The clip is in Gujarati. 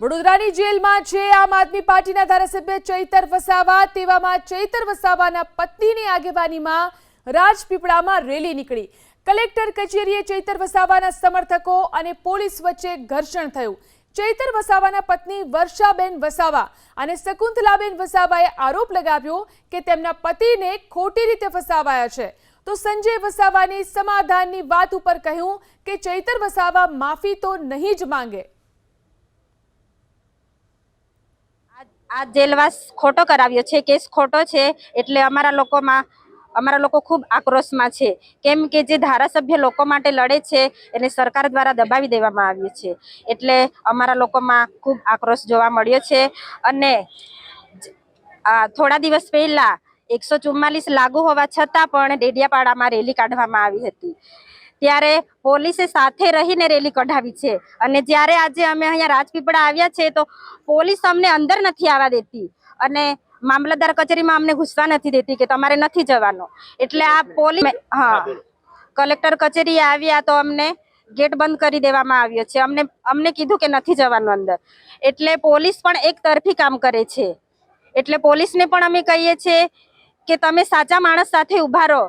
વડોદરાની જેલમાં છે આમ આદમી પાર્ટીના ધારાસભ્ય ચૈતર વસાવા. તેવામાં ચૈતર વસાવાના પત્નીની આગેવાનીમાં રાજપીપળામાં રેલી નીકળી. કલેક્ટર કચેરીએ ચૈતર વસાવાના સમર્થકો અને પોલીસ વચ્ચે ઘર્ષણ થયું. ચૈતર વસાવાના પત્ની વર્ષાબેન વસાવા અને શકુંતલાબેન વસાવાએ આરોપ લગાવ્યો કે તેમના પતિને ખોટી રીતે ફસાવાયા છે. તો સંજય વસાવાની સમાધાનની વાત ઉપર કહ્યું કે ચૈતર વસાવા માફી તો નહીં જ માંગે. આ- જેલવાસ ખોટો કરાવ્યો છે, કેસ ખોટો છે, એટલે અમારા લોકોમાં, અમારા લોકો ખૂબ આક્રોશમાં છે. કેમ કે જે ધારાસભ્ય લોકો માટે લડે છે, એને સરકાર દ્વારા દબાવી દેવામાં આવ્યું છે. એટલે અમારા લોકોમાં ખૂબ આક્રોશ જોવા મળ્યો છે. અને થોડા દિવસ પહેલાં એકસો લાગુ હોવા છતાં પણ ડેડિયાપાડામાં રેલી કાઢવામાં આવી હતી. ત્યારે પોલીસે સાથે રહીને રેલી કઢાવી છે. અને જ્યારે આજે અમે અહીંયા રાજપીપળા આવ્યા છે, તો પોલીસ અમને અંદર નથી આવવા દેતી. અને મામલતદાર કચેરીમાં અમને ઘૂસવા નથી દેતી કે તમારે નથી જવાનો. એટલે આ પોલીસ હા, કલેક્ટર કચેરી આવ્યા તો અમને ગેટ બંધ કરી દેવામાં આવ્યો છે. અમને અમને કીધું કે નથી જવાનું અંદર. એટલે પોલીસ પણ એક તરફી કામ કરે છે. એટલે પોલીસને પણ અમે કહીએ છીએ કે તમે સાચા માણસ સાથે ઊભા રહો.